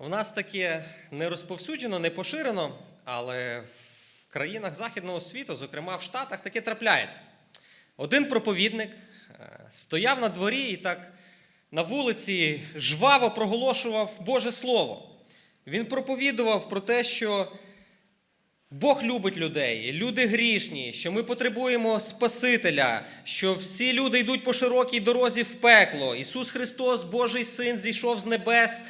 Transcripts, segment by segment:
У нас таке не розповсюджено, не поширено, але в країнах Західного світу, зокрема в Штатах, таке трапляється. Один проповідник е, стояв на дворі і так на вулиці жваво проголошував Боже Слово. Він проповідував про те, що Бог любить людей, люди грішні, що ми потребуємо Спасителя, що всі люди йдуть по широкій дорозі в пекло. Ісус Христос, Божий Син, зійшов з небес,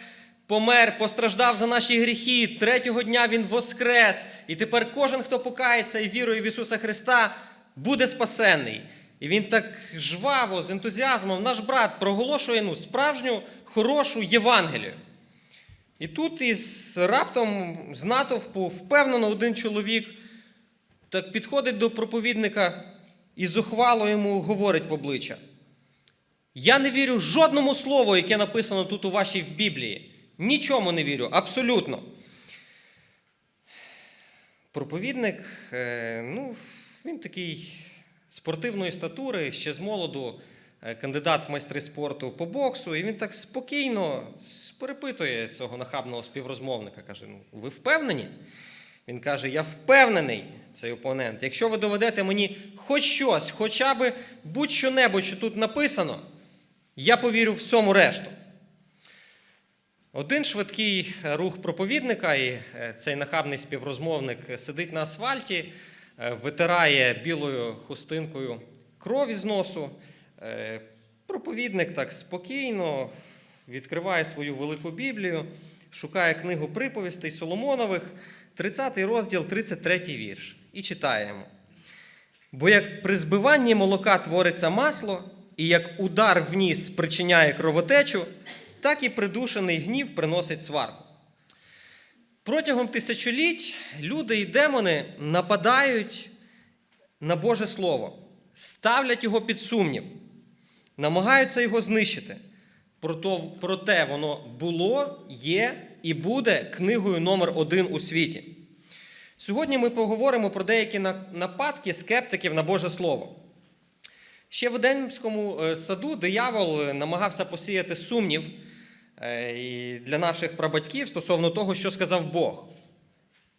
помер, постраждав за наші гріхи. Третього дня Він воскрес. І тепер кожен, хто покається і вірує в Ісуса Христа, буде спасенний. І він так жваво, з ентузіазмом, наш брат проголошує ну, справжню хорошу Євангелію. І тут із раптом з натовпу впевнено один чоловік так підходить до проповідника і зухвало йому говорить в обличчя. Я не вірю жодному слову, яке написано тут у вашій Біблії. Нічому не вірю, абсолютно. Проповідник, е, ну, він такий спортивної статури, ще з молоду, е, кандидат в майстри спорту по боксу, і він так спокійно перепитує цього нахабного співрозмовника. Каже: Ну, ви впевнені? Він каже: Я впевнений, цей опонент. Якщо ви доведете мені хоч щось, хоча б будь-що-небудь, що тут написано, я повірю всьому решту. Один швидкий рух проповідника, і е, цей нахабний співрозмовник сидить на асфальті, е, витирає білою хустинкою кров із носу. Е, Проповідник так спокійно відкриває свою велику Біблію, шукає книгу приповістей Соломонових, 30 розділ, 33 вірш, і читає йому. Бо як при збиванні молока твориться масло, і як удар в ніс спричиняє кровотечу, так і придушений гнів приносить сварку. Протягом тисячоліть люди і демони нападають на Боже Слово, ставлять його під сумнів, намагаються його знищити. Проте воно було, є і буде книгою номер один у світі. Сьогодні ми поговоримо про деякі на- нападки скептиків на Боже Слово. Ще в Едемському е, саду диявол намагався посіяти сумнів і для наших прабатьків стосовно того, що сказав Бог.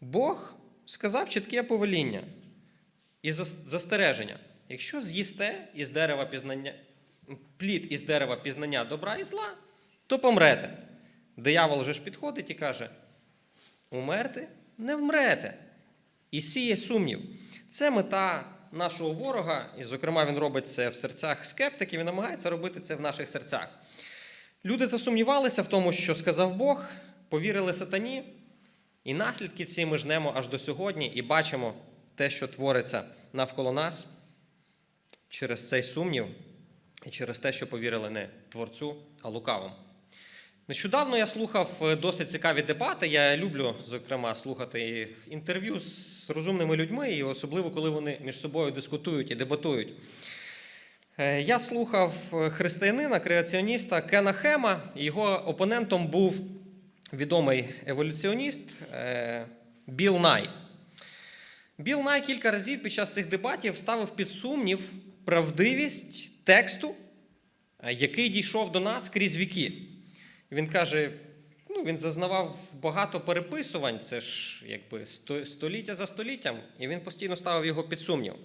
Бог сказав чітке повеління і застереження. Якщо з'їсте із дерева пізнання, плід із дерева пізнання добра і зла, то помрете. Диявол же ж підходить і каже: умерти не вмрете. І сіє сумнів. Це мета нашого ворога, і, зокрема, він робить це в серцях скептиків і намагається робити це в наших серцях. Люди засумнівалися в тому, що сказав Бог, повірили сатані, і наслідки ці ми жнемо аж до сьогодні і бачимо те, що твориться навколо нас через цей сумнів і через те, що повірили не творцю, а лукавому. Нещодавно я слухав е, досить цікаві дебати. Я люблю, зокрема, слухати інтерв'ю з розумними людьми, і особливо, коли вони між собою дискутують і дебатують. Е, Я слухав е, християнина, креаціоніста Кена Хема. Його опонентом був відомий еволюціоніст е, Біл Най. Біл Най кілька разів під час цих дебатів ставив під сумнів правдивість тексту, який дійшов до нас крізь віки. Він каже: ну, він зазнавав багато переписувань, це ж якби століття за століттям, і він постійно ставив його під сумнів.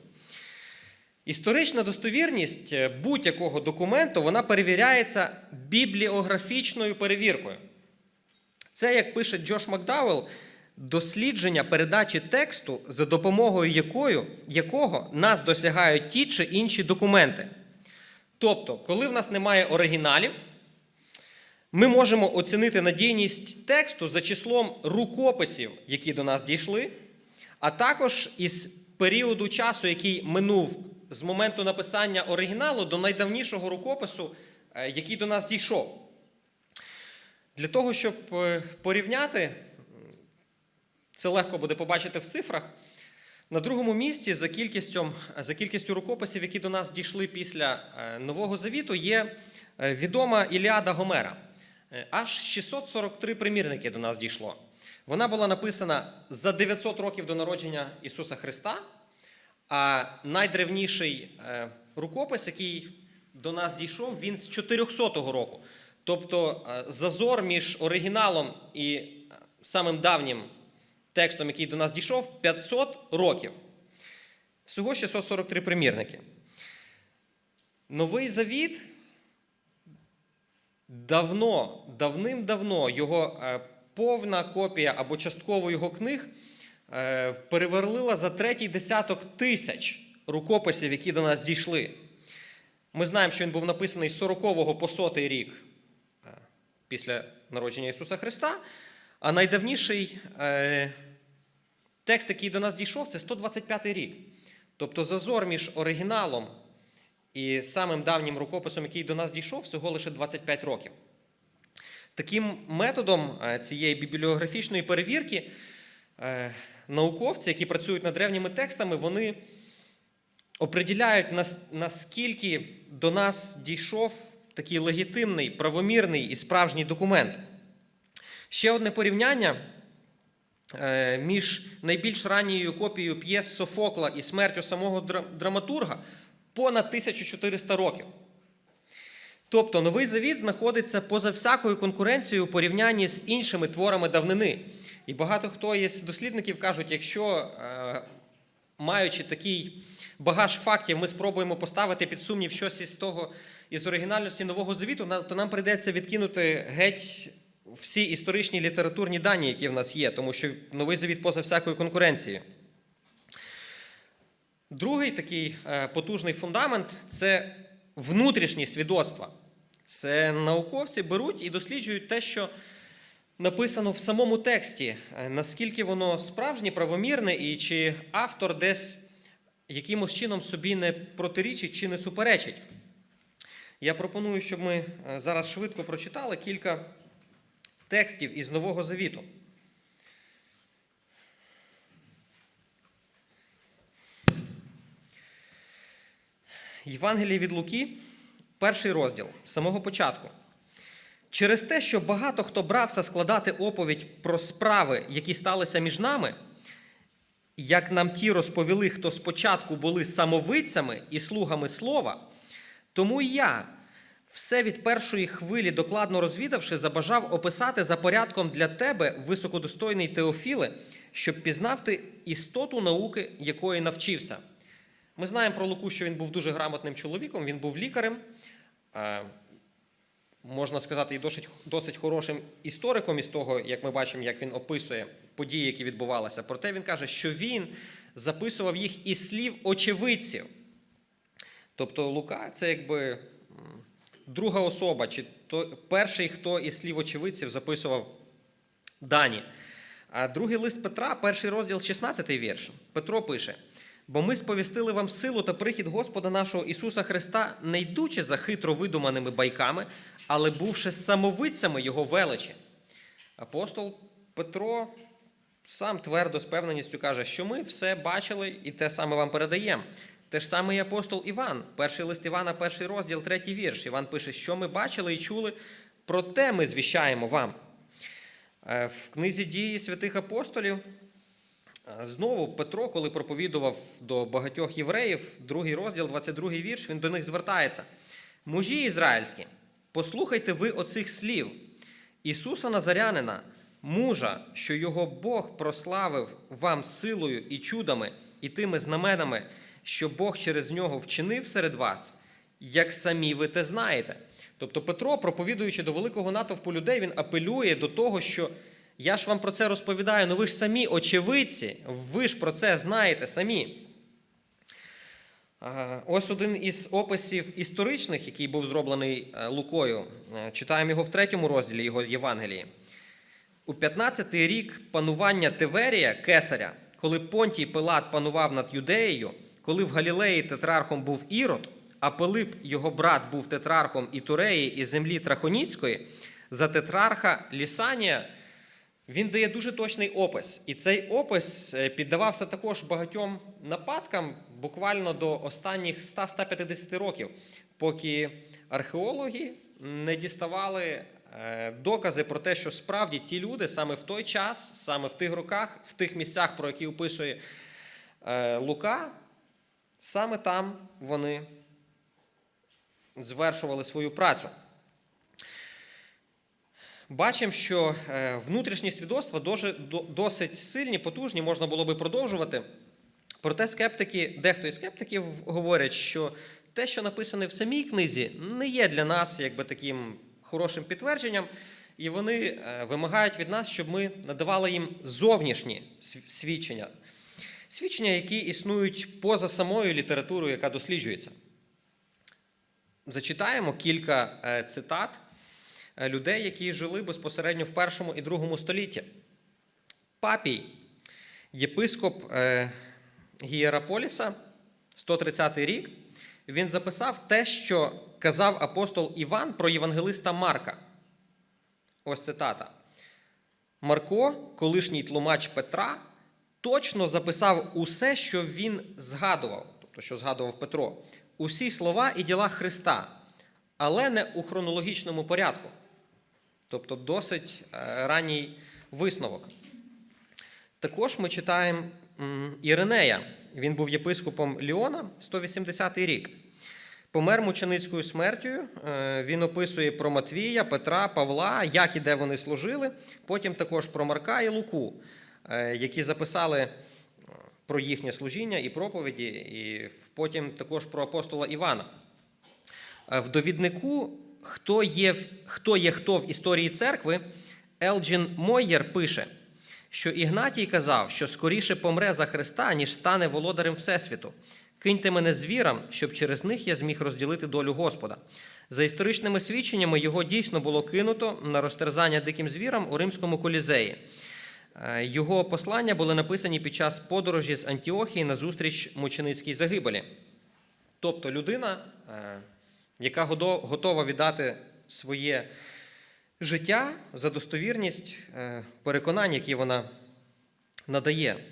Історична достовірність е, будь-якого документу вона перевіряється бібліографічною перевіркою. Це, як пише Джош Макдауелл, дослідження передачі тексту, за допомогою якою, якого нас досягають ті чи інші документи. Тобто, коли в нас немає оригіналів, ми можемо оцінити надійність тексту за числом рукописів, які до нас дійшли, а також із періоду часу, який минув з моменту написання оригіналу до найдавнішого рукопису, е, який до нас дійшов. Для того, щоб е, порівняти, це легко буде побачити в цифрах. На другому місці за кількістю, за кількістю рукописів, які до нас дійшли після е, Нового Завіту, є відома Іліада Гомера. Аж 643 примірники до нас дійшло. Вона була написана за 900 років до народження Ісуса Христа, а найдревніший е, рукопис, який до нас дійшов, він з 400 року. Тобто е, зазор між оригіналом і е, самим давнім текстом, який до нас дійшов, 500 років. Всього 643 примірники. Новий завіт давно, давним-давно його повна копія або частково його книг переверлила за третій десяток тисяч рукописів, які до нас дійшли. Ми знаємо, що він був написаний з 40 по 100 рік е, після народження Ісуса Христа, а найдавніший е, текст, який до нас дійшов, це 125 рік. Тобто зазор між оригіналом і самим давнім рукописом, який до нас дійшов, всього лише 25 років. Таким методом е, цієї бібліографічної перевірки е, науковці, які працюють над древніми текстами, вони определяють, наскільки до нас дійшов такий легітимний, правомірний і справжній документ. Ще одне порівняння е, між найбільш ранньою копією п'єс Софокла і смертю самого драматурга понад 1400 років. Тобто Новий Завіт знаходиться поза всякою конкуренцією у порівнянні з іншими творами давнини. І багато хто із дослідників кажуть, якщо, е, маючи такий багаж фактів, ми спробуємо поставити під сумнів щось із того, із оригінальності Нового Завіту, то нам прийдеться відкинути геть всі історичні літературні дані, які в нас є, тому що Новий Завіт поза всякою конкуренцією. Другий такий е, потужний фундамент це внутрішні свідоцтва. Це науковці беруть і досліджують те, що написано в самому тексті, е, наскільки воно справжнє, правомірне, і чи автор десь якимось чином собі не протирічить чи не суперечить. Я пропоную, щоб ми е, зараз швидко прочитали кілька текстів із Нового Завіту. Євангеліє від Луки, перший розділ, з самого початку. Через те, що багато хто брався складати оповідь про справи, які сталися між нами, як нам ті розповіли, хто спочатку були самовидцями і слугами слова, тому і я, все від першої хвилі докладно розвідавши, забажав описати за порядком для тебе, високодостойний Теофіле, щоб пізнав ти істоту науки, якої навчився. Ми знаємо про Луку, що він був дуже грамотним чоловіком, він був лікарем, е, можна сказати, і досить, досить хорошим істориком із того, як ми бачимо, як він описує події, які відбувалися. Проте він каже, що він записував їх із слів очевидців. Тобто Лука це якби друга особа, чи то, перший, хто із слів очевидців записував дані. А другий лист Петра, перший розділ, 16 вірш. Петро пише: Бо ми сповістили вам силу та прихід Господа нашого Ісуса Христа, не йдучи за хитро видуманими байками, але бувши самовидцями Його величі. Апостол Петро сам твердо з певненістю каже, що ми все бачили і те саме вам передаємо. Те ж саме і апостол Іван, перший лист Івана, перший розділ, третій вірш. Іван пише, що ми бачили і чули, про те ми звіщаємо вам. Е, В книзі дії святих апостолів знову Петро, коли проповідував до багатьох євреїв, другий розділ, 22 вірш, він до них звертається. Мужі ізраїльські, послухайте ви оцих слів. Ісуса Назарянина, мужа, що його Бог прославив вам силою і чудами, і тими знаменами, що Бог через нього вчинив серед вас, як самі ви те знаєте. Тобто Петро, проповідуючи до великого натовпу людей, він апелює до того, що я ж вам про це розповідаю, ну ви ж самі очевидці, ви ж про це знаєте самі. Ось один із описів історичних, який був зроблений е, Лукою. Е, Читаємо його в третьому розділі його Євангелії. У 15-й рік панування Теверія, кесаря, коли Понтій Пилат панував над Юдеєю, коли в Галілеї тетрархом був Ірод, а Пилип, його брат, був тетрархом і Туреї, і землі Трахоніцької, за тетрарха Лісанія він дає дуже точний опис. І цей опис е, піддавався також багатьом нападкам буквально до останніх 100-150 років, поки археологи не діставали е, докази про те, що справді ті люди саме в той час, саме в тих роках, в тих місцях, про які описує е, Лука, саме там вони звершували свою працю. Бачимо, що е, внутрішні свідоцтва досить сильні, потужні, можна було би продовжувати. Проте скептики, дехто із скептиків говорять, що те, що написане в самій книзі, не є для нас якби таким хорошим підтвердженням, і вони е, вимагають від нас, щоб ми надавали їм зовнішні свідчення, свідчення, які існують поза самою літературою, яка досліджується. Зачитаємо кілька е, цитат людей, які жили безпосередньо в першому і другому столітті. Папій, єпископ е, Гієраполіса, 130 рік, він записав те, що казав апостол Іван про євангелиста Марка. Ось цитата. Марко, колишній тлумач Петра, точно записав усе, що він згадував, тобто, що згадував Петро, усі слова і діла Христа, але не у хронологічному порядку. Тобто досить е, ранній висновок. Також ми читаємо Іринея. Він був єпископом Ліона, 180 рік. Помер мученицькою смертю. Е, Він описує про Матвія, Петра, Павла, як і де вони служили. Потім також про Марка і Луку, е, які записали про їхнє служіння і проповіді, і потім також про апостола Івана. В довіднику хто є, хто є хто в історії церкви, Елджін Мойєр пише, що Ігнатій казав, що скоріше помре за Христа, ніж стане володарем Всесвіту. Киньте мене звірам, щоб через них я зміг розділити долю Господа. За історичними свідченнями, його дійсно було кинуто на розтерзання диким звірам у римському колізеї. Е, Його послання були написані під час подорожі з Антіохії на зустріч мученицькій загибелі. Тобто людина, е, яка готова віддати своє життя за достовірність е, переконань, які вона надає.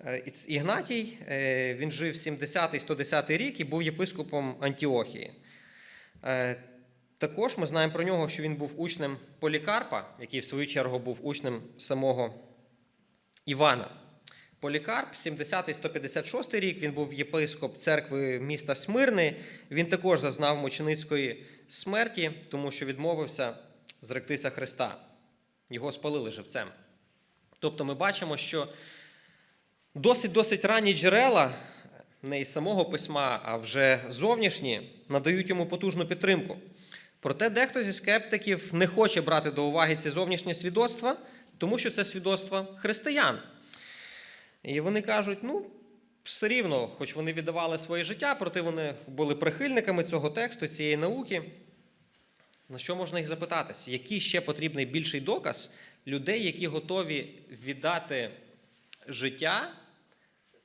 Е, Ігнатій е, він жив 70-110 рік і був єпископом Антіохії. Також ми знаємо про нього, що він був учнем Полікарпа, який в свою чергу був учнем самого Івана. Полікарп, 70-156 рік, він був єпископ церкви міста Смирни. Він також зазнав мученицької смерті, тому що відмовився зректися Христа. Його спалили живцем. Тобто ми бачимо, що досить-досить ранні джерела, не із самого письма, а вже зовнішні, надають йому потужну підтримку. Проте дехто зі скептиків не хоче брати до уваги ці зовнішні свідоцтва, тому що це свідоцтва християн. І вони кажуть, ну, все рівно, хоч вони віддавали своє життя, проте вони були прихильниками цього тексту, цієї науки. На що можна їх запитатись? Який ще потрібний більший доказ людей, які готові віддати життя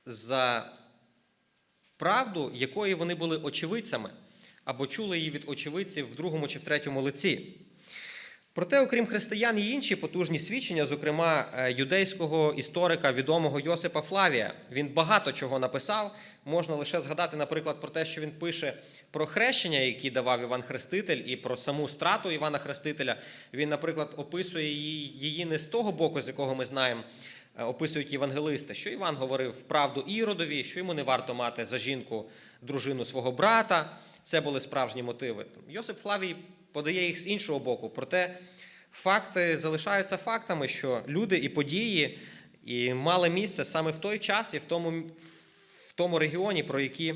за правду, якої вони були очевидцями, або чули її від очевидців в другому чи в третьому лиці? Проте, окрім християн, є інші потужні свідчення, зокрема е, юдейського історика відомого Йосипа Флавія. Він багато чого написав. Можна лише згадати, наприклад, про те, що він пише про хрещення, які давав Іван Хреститель, і про саму страту Івана Хрестителя. Він, наприклад, описує її, не з того боку, з якого ми знаємо, е, описують євангелисти, що Іван говорив правду Іродові, що йому не варто мати за жінку дружину свого брата. Це були справжні мотиви. Йосип Флавій подає їх з іншого боку. Проте факти залишаються фактами, що люди і події і мали місце саме в той час і в тому, в тому регіоні, про які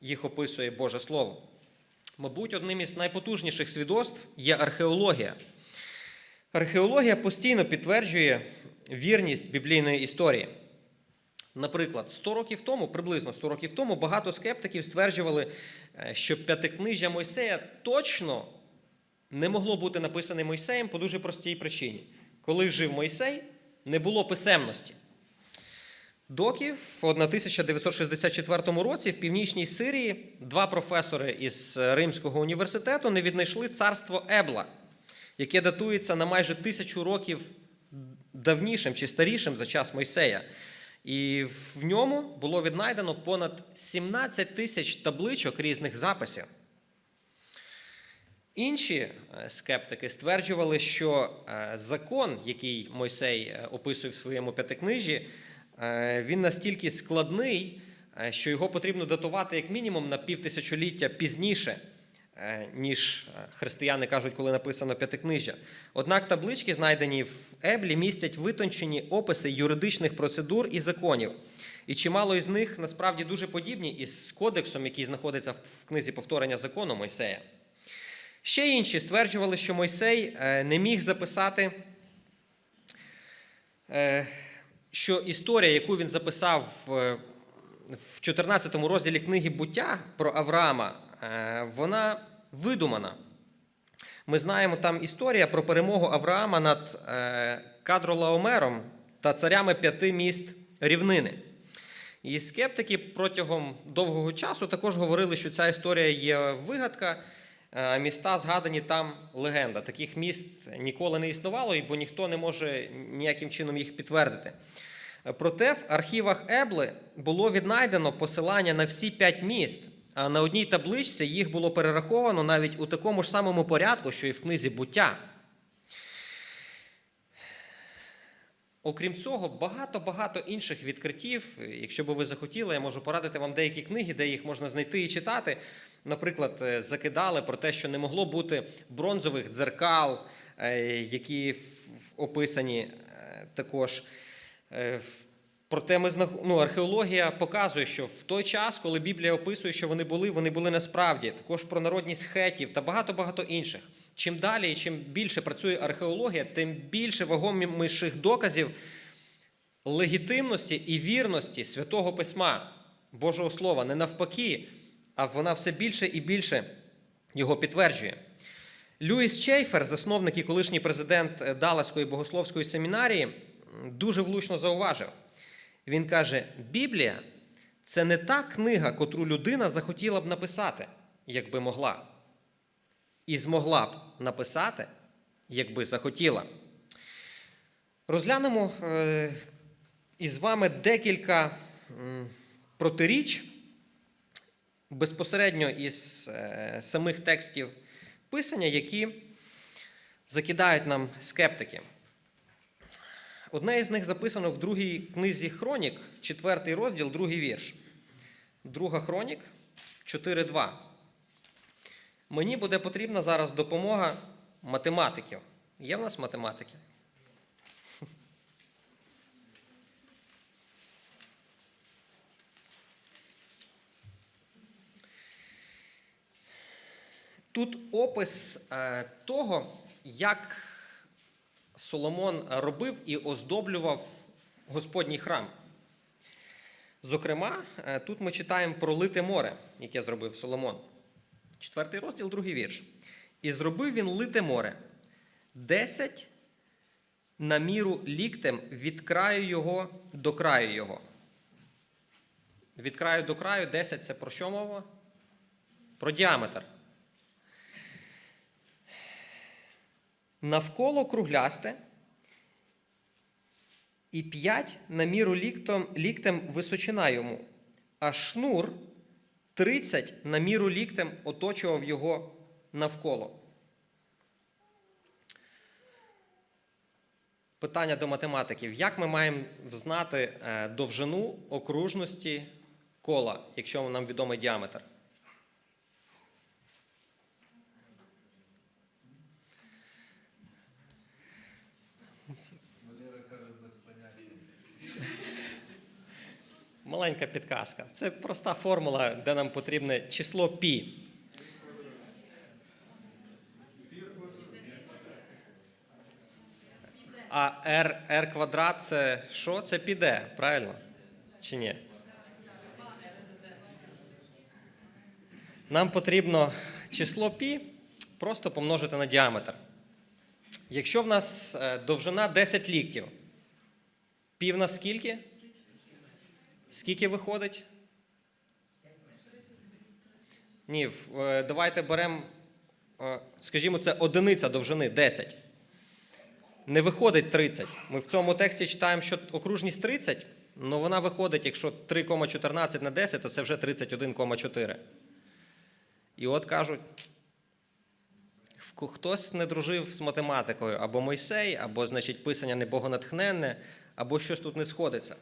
їх описує Боже Слово. Мабуть, одним із найпотужніших свідоцтв є археологія. Археологія постійно підтверджує вірність біблійної історії. Наприклад, 100 років тому, приблизно 100 років тому, багато скептиків стверджували, е, що п'ятикнижжя Мойсея точно не могло бути написане Мойсеєм по дуже простій причині. Коли жив Мойсей, не було писемності. Доки в 1964 році в північній Сирії два професори із Римського університету не віднайшли царство Ебла, яке датується на майже тисячу років давнішим чи старішим за час Мойсея. І в ньому було віднайдено понад 17 тисяч табличок різних записів. Інші е, скептики стверджували, що е, закон, який Мойсей е, описує в своєму п'ятикнижі, він настільки складний, що його потрібно датувати як мінімум на півтисячоліття пізніше ніж християни кажуть, коли написано п'ятикнижжя. Однак таблички, знайдені в Еблі, містять витончені описи юридичних процедур і законів. І чимало із них насправді дуже подібні із кодексом, який знаходиться в книзі повторення закону Мойсея. Ще інші стверджували, що Мойсей е, не міг записати, е, що історія, яку він записав в 14 розділі книги буття про Авраама, е, вона видумана. Ми знаємо там історія про перемогу Авраама над Кадролаомером та царями п'яти міст рівнини. І скептики протягом довгого часу також говорили, що ця історія є вигадка. Е, Міста згадані там легенда. Таких міст ніколи не існувало, бо ніхто не може ніяким чином їх підтвердити. Проте в архівах Ебли було віднайдено посилання на всі п'ять міст, а на одній табличці їх було перераховано навіть у такому ж самому порядку, що і в книзі буття. Окрім цього, багато-багато інших відкриттів. Якщо би ви захотіли, я можу порадити вам деякі книги, де їх можна знайти і читати. Наприклад, е, закидали про те, що не могло бути бронзових дзеркал, е, які описані е, також. Проте ми ну, археологія показує, що в той час, коли Біблія описує, що вони були, вони були насправді. Також про народність хетів та багато-багато інших. Чим далі і чим більше працює археологія, тим більше вагоміших доказів легітимності і вірності святого письма, Божого Слова, не навпаки, а вона все більше і більше його підтверджує. Люїс Чейфер, засновник і колишній президент е, Даласької богословської семінарії, дуже влучно зауважив. Він каже: Біблія це не та книга, котру людина захотіла б написати, якби могла. І змогла б написати, якби захотіла. Розглянемо е, із вами декілька протиріч безпосередньо із е, самих текстів писання, які закидають нам скептики. Одне із них записано в другій книзі Хронік, четвертий розділ, другий вірш. Друга Хронік 4.2. Мені буде потрібна зараз допомога математиків. Є в нас математики? Тут опис е, того, як Соломон робив і оздоблював Господній храм. Зокрема, е, тут ми читаємо про лите море, яке зробив Соломон. Четвертий розділ, другий вірш. І зробив він лите море, десять на міру ліктем від краю його до краю його. Від краю до краю 10 це про що мова? Про діаметр. Навколо круглясте і 5 на міру ліктом, ліктем височина йому, а шнур 30 на міру ліктем оточував його навколо. Питання до математиків. Як ми маємо знати е, довжину окружності кола, якщо нам відомий діаметр? Маленька підказка. Це проста формула, де нам потрібне число пі. А r, r квадрат це що? Це піде, правильно? Чи ні? Нам потрібно число пі просто помножити на діаметр. Якщо в нас е, довжина 10 ліктів, пі в нас скільки? Скільки виходить? Ні, е, давайте беремо, е, скажімо, це одиниця довжини 10. Не виходить 30. Ми в цьому тексті читаємо, що окружність 30, але вона виходить, якщо 3,14 на 10, то це вже 31,4. І от кажуть, хтось не дружив з математикою, або Мойсей, або, значить, писання не богонатхненне, або щось тут не сходиться.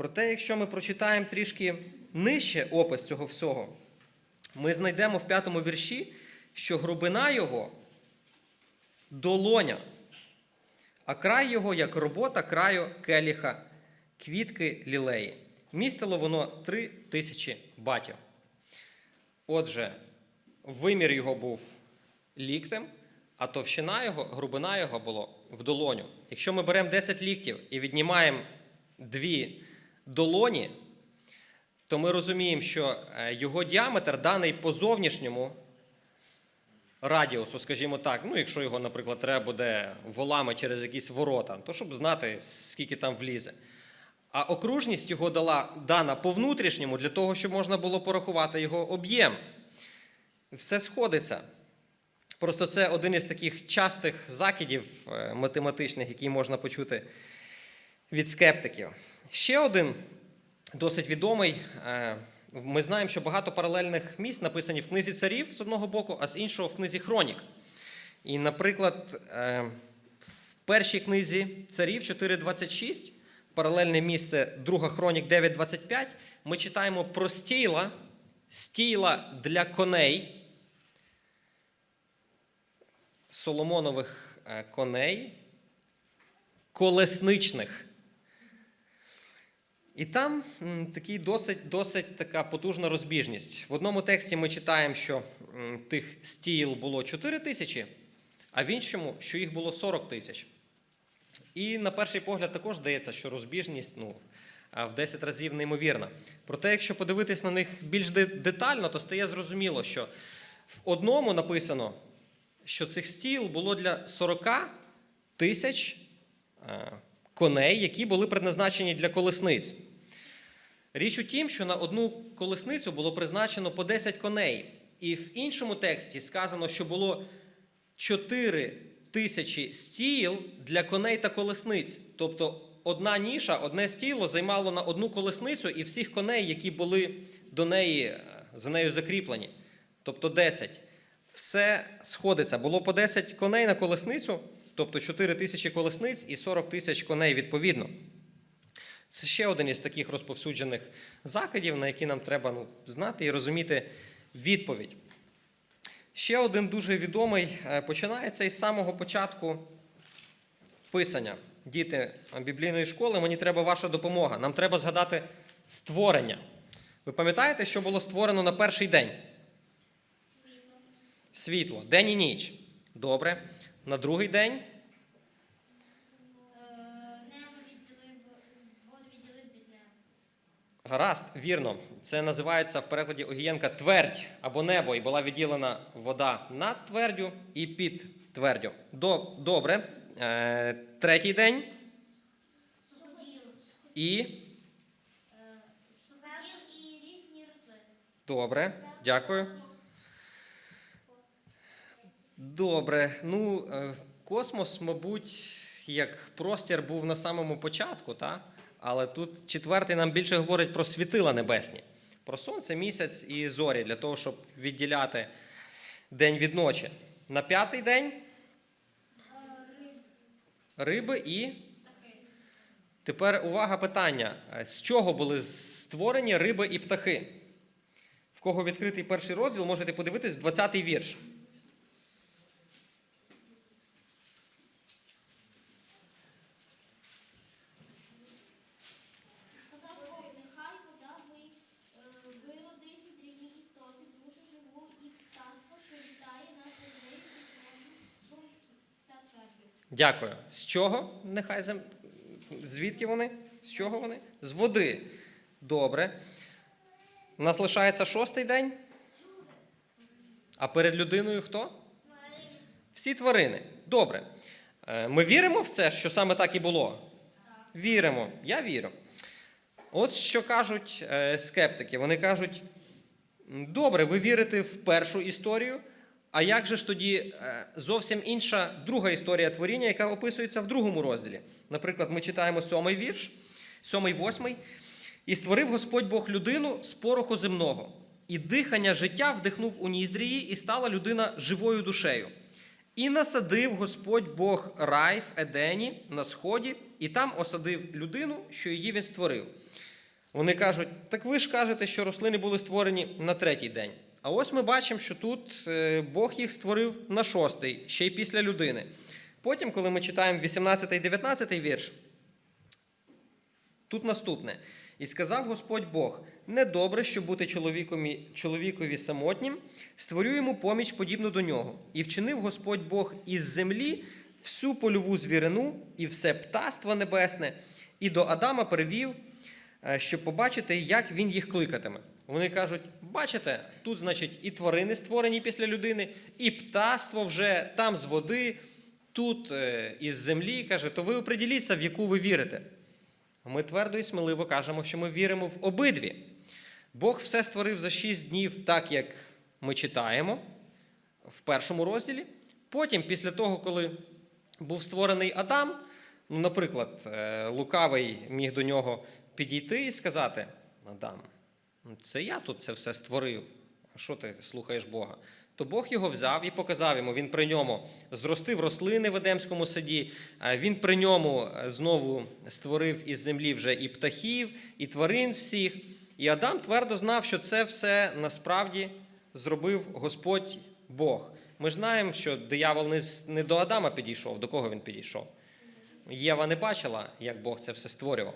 Проте, якщо ми прочитаємо трішки нижче опис цього всього, ми знайдемо в п'ятому вірші що грубина його долоня, а край його як робота краю келіха, квітки лілеї. Містило воно три тисячі батів. Отже, вимір його був ліктем, а товщина його, грубина його було в долоню. Якщо ми беремо 10 ліктів і віднімаємо дві долоні, то ми розуміємо, що е, його діаметр даний по зовнішньому радіусу, скажімо так, ну якщо його, наприклад, треба буде волами через якісь ворота, то щоб знати, скільки там влізе. А окружність його дала дана по внутрішньому для того, щоб можна було порахувати його об'єм. Все сходиться. Просто це один із таких частих закидів е, математичних, які можна почути від скептиків. Ще один досить відомий. е, Ми знаємо, що багато паралельних місць написані в книзі царів з одного боку, а з іншого в книзі Хронік. І, наприклад, е, в першій книзі царів 4.26, паралельне місце 2 Хронік 9.25, ми читаємо про стійла, стійла для коней. Соломонових е, коней, колесничних. І там такий досить, досить така потужна розбіжність. В одному тексті ми читаємо, що тих стіл було 4 тисячі, а в іншому, що їх було 40 тисяч. І на перший погляд також здається, що розбіжність ну, в 10 разів неймовірна. Проте, якщо подивитись на них більш детально, то стає зрозуміло, що в одному написано, що цих стіл було для 40 тисяч коней, які були предназначені для колесниць. Річ у тім, що на одну колесницю було призначено по 10 коней. І в іншому тексті сказано, що було 4 тисячі стіл для коней та колесниць. Тобто одна ніша, одне стіло займало на одну колесницю і всіх коней, які були до неї, е, за нею закріплені. Тобто 10. Все сходиться. Було по 10 коней на колесницю, тобто 4 тисячі колесниць і 40 тисяч коней відповідно. Це ще один із таких розповсюджених закидів, на які нам треба ну, знати і розуміти відповідь. Ще один дуже відомий е, починається із самого початку писання. Діти біблійної школи, мені треба ваша допомога. Нам треба згадати створення. Ви пам'ятаєте, що було створено на перший день? Світло. День і ніч. Добре. На другий день Гаразд, вірно. Це називається в перекладі Огієнка твердь або небо, і була відділена вода над твердю і під твердю. Добре. Е, Третій день і Е, добре. Дякую. Добре. Ну, е, космос, мабуть, як простір був на самому початку, та? Але тут четвертий нам більше говорить про світила небесні, про сонце, місяць і зорі, для того, щоб відділяти день від ночі. На п'ятий день риби і. Тепер увага питання: з чого були створені риби і птахи? В кого відкритий перший розділ, можете подивитись 20-й вірш. Сказав Бог, нехай вода ви- е, виродить дрібні істоти, душу живу і птаство, що літає над землею під небом та твердю. Дякую. З чого? Нехай зем... Звідки вони? З чого вони? З води. Добре. У нас лишається шостий день. А перед людиною хто? Всі тварини. Добре. Е, Ми віримо в це, що саме так і було? Віримо. Я вірю. От що кажуть е, скептики. Вони кажуть: добре, ви вірите в першу історію. А як же ж тоді е, зовсім інша друга історія творіння, яка описується в другому розділі? Наприклад, ми читаємо сьомий вірш, сьомий, восьмий. І створив Господь Бог людину з пороху земного, і дихання життя вдихнув у ніздрі і стала людина живою душею. І насадив Господь Бог рай в Едені на сході, і там осадив людину, що її він створив. Вони кажуть: так ви ж кажете, що рослини були створені на третій день. А ось ми бачимо, що тут е, Бог їх створив на шостий, ще й після людини. Потім, коли ми читаємо 18 і 19 вірш, тут наступне. І сказав Господь Бог: недобре, щоб бути чоловікові, чоловікові самотнім, створю йому поміч подібну до нього. І вчинив Господь Бог із землі всю польову звірину і все птаство небесне, і до Адама перевів, е, щоб побачити, як він їх кликатиме. Вони кажуть: бачите, тут, значить, і тварини створені після людини, і птаство вже там з води, тут е, із землі. Каже, то ви оприділіться, в яку ви вірите. Ми твердо і сміливо кажемо, що ми віримо в обидві. Бог все створив за шість днів, так як ми читаємо в першому розділі. Потім, після того, коли був створений Адам, ну, наприклад, е, лукавий міг до нього підійти і сказати: Адам, це я тут це все створив. А що ти слухаєш Бога? То Бог його взяв і показав йому. Він при ньому зростив рослини в Едемському саді. Він при ньому е, знову створив із землі вже і птахів, і тварин всіх. І Адам твердо знав, що це все насправді зробив Господь Бог. Ми ж знаємо, що диявол не до Адама підійшов. До кого він підійшов? Єва не бачила, як Бог це все створював.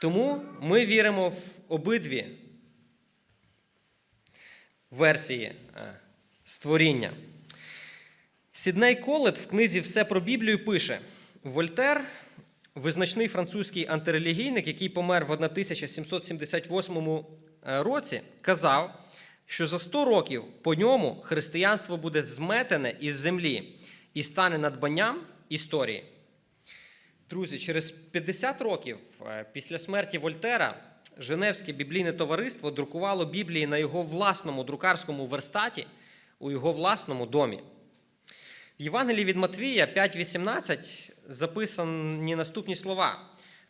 Тому ми віримо в обидві версії е, створіння. Сідней Колет в книзі Все про Біблію пише: Вольтер, визначний французький антирелігійник, який помер в 1778 році, казав, що за 100 років по ньому християнство буде зметене із землі і стане надбанням історії. Друзі, через 50 років е, після смерті Вольтера Женевське біблійне товариство друкувало Біблії на його власному друкарському верстаті у його власному домі. В Євангелії від Матвія 5.18 записані наступні слова.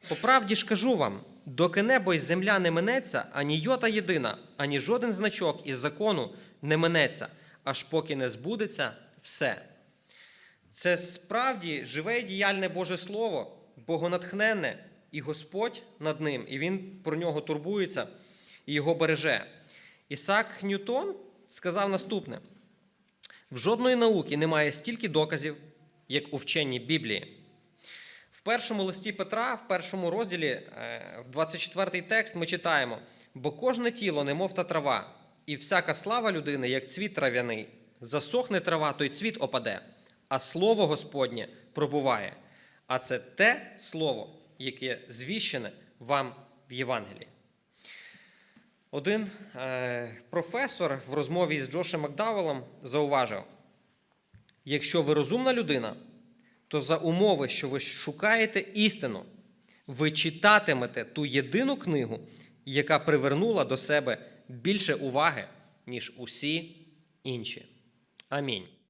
По правді ж кажу вам, доки небо і земля не минеться, ані йота єдина, ані жоден значок із закону не минеться, аж поки не збудеться все. Це справді живе і діяльне Боже Слово, богонатхненне, і Господь над ним, і Він про нього турбується і його береже. Ісак Ньютон сказав наступне: в жодної науки немає стільки доказів, як у вченні Біблії. В першому листі Петра, в першому розділі, е, в 24 текст, ми читаємо: бо кожне тіло, немов та трава, і всяка слава людини, як цвіт трав'яний, засохне трава, то й цвіт опаде, а слово Господнє пробуває. А це те слово, яке звіщене вам в Євангелії. Один е, професор в розмові з Джошем Макдавелом зауважив: якщо ви розумна людина, то за умови, що ви шукаєте істину, ви читатимете ту єдину книгу, яка привернула до себе більше уваги, ніж усі інші. Амінь.